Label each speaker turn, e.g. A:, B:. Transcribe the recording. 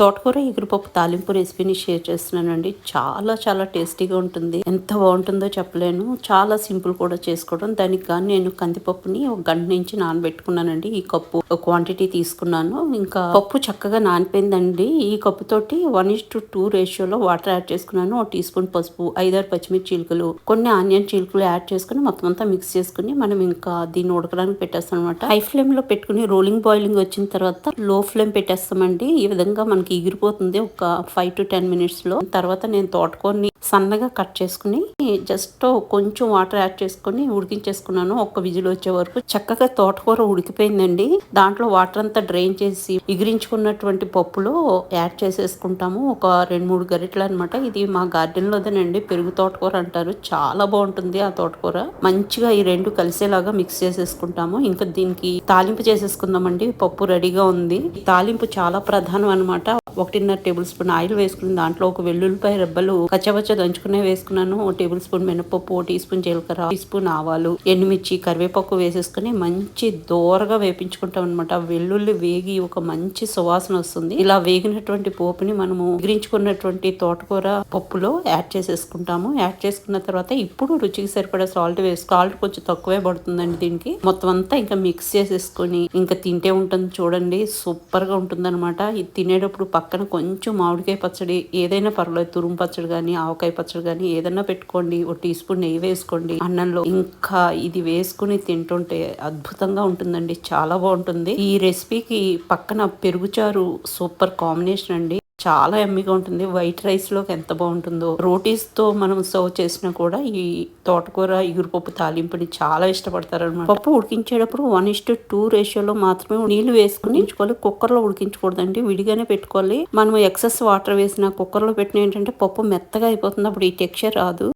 A: తోటకూర ఎగురుపప్పు తాలింపు రెసిపీని షేర్ చేస్తున్నానండి. చాలా చాలా టేస్టీగా ఉంటుంది. ఎంత బాగుంటుందో చెప్పలేను. చాలా సింపుల్ కూడా చేసుకోవడం. దానికి కానీ నేను కందిపప్పుని ఒక గంట నుంచి నానబెట్టుకున్నానండి. ఈ కప్పు క్వాంటిటీ తీసుకున్నాను. ఇంకా పప్పు చక్కగా నానిపోయిందండి. ఈ కప్పు తోటి వన్ ఇస్ టు టూ రేషియోలో వాటర్ యాడ్ చేసుకున్నాను. ఒక టీ స్పూన్ పసుపు ఐదారు పచ్చిమిర్చి చీలికలు కొన్ని ఆనియన్ చీలికలు యాడ్ చేసుకుని మొత్తం అంతా మిక్స్ చేసుకుని మనం ఇంకా దీన్ని ఉడకడానికి పెట్టేస్తాం అనమాట హై ఫ్లేమ్లో పెట్టుకుని రోలింగ్ బాయిలింగ్ వచ్చిన తర్వాత లో ఫ్లేమ్ పెట్టేస్తామండి. ఈ విధంగా మనకి ఎగిరిపోతుంది ఒక ఫైవ్ టు టెన్ మినిట్స్లో. తర్వాత నేను తోటకూరని సన్నగా కట్ చేసుకుని జస్ట్ కొంచెం వాటర్ యాడ్ చేసుకుని ఉడికించేసుకున్నాను. ఒక్క విజిల్ వచ్చే వరకు చక్కగా తోటకూర ఉడికిపోయిందండి. దాంట్లో వాటర్ అంతా డ్రైన్ చేసి ఎగిరించుకున్నటువంటి పప్పులో యాడ్ చేసేసుకుంటాము. ఒక రెండు మూడు గరిటెలు అనమాట ఇది మా గార్డెన్ లోదేనండి. పెరుగు తోటకూర అంటారు. చాలా బాగుంటుంది ఆ తోటకూర. మంచిగా ఈ రెండు కలిసేలాగా మిక్స్ చేసేసుకుంటాము. ఇంకా దీనికి తాలింపు చేసేసుకుందామండి. పప్పు రెడీగా ఉంది. తాలింపు చాలా ప్రధానం అనమాట ఒకటిన్నర టేబుల్ స్పూన్ ఆయిల్ వేసుకుని దాంట్లో ఒక వెల్లుల్లిపాయ రెబ్బలు కచ్చవచ్చ దంచుకునే వేసుకున్నాను. ఒక టేబుల్ స్పూన్ మినపప్పు ఒక టీ స్పూన్ జీలకర్ర టీ స్పూన్ ఆవాలు ఎండుమిర్చి కరివేపాకు వేసేసుకుని మంచి దోరగా వేపించుకుంటాం అనమాట వెల్లుల్లి వేగి ఒక మంచి సువాసన వస్తుంది. ఇలా వేగినటువంటి పోపుని మనము ఎగిరించుకున్నటువంటి తోటకూర పప్పులో యాడ్ చేసేసుకుంటాము. యాడ్ చేసుకున్న తర్వాత ఇప్పుడు రుచికి సరిపడా సాల్ట్ వేసు సాల్ట్ కొంచెం తక్కువే పడుతుందండి దీనికి. మొత్తం అంతా ఇంకా మిక్స్ చేసేసుకొని ఇంకా తింటే ఉంటుంది చూడండి. సూపర్గా ఉంటుంది అనమాట ఇది తినేటప్పుడు పక్కన కొంచెం మామిడికాయ పచ్చడి ఏదైనా పర్వాలేదు తురుము పచ్చడి కానీ ఆవకాయ పచ్చడి కానీ ఏదైనా పెట్టుకోండి. ఒక టీ స్పూన్ నెయ్యి వేసుకోండి. అన్నంలో ఇంకా ఇది వేసుకుని తింటుంటే అద్భుతంగా ఉంటుందండి. చాలా బాగుంటుంది. ఈ రెసిపీకి పక్కన పెరుగుచారు సూపర్ కాంబినేషన్ అండి. చాలా ఎమ్మిగా ఉంటుంది. వైట్ రైస్లోకి ఎంత బాగుంటుందో. రోటీస్తో మనం సర్వ్ చేసినా కూడా ఈ తోటకూర ఇగురుపప్పు తాలింపుని చాలా ఇష్టపడతారనమాట పప్పు ఉడికించేటప్పుడు వన్ ఇస్టు టూ రేషియోలో మాత్రమే నీళ్ళు వేసుకుని ఉంచుకోవాలి. కుక్కర్లో ఉడికించకూడదండి. విడిగానే పెట్టుకోవాలి. మనం ఎక్సెస్ వాటర్ వేసిన కుక్కర్లో పెట్టిన ఏంటంటే పప్పు మెత్తగా అయిపోతుంది. అప్పుడు ఈ టెక్స్చర్ రాదు.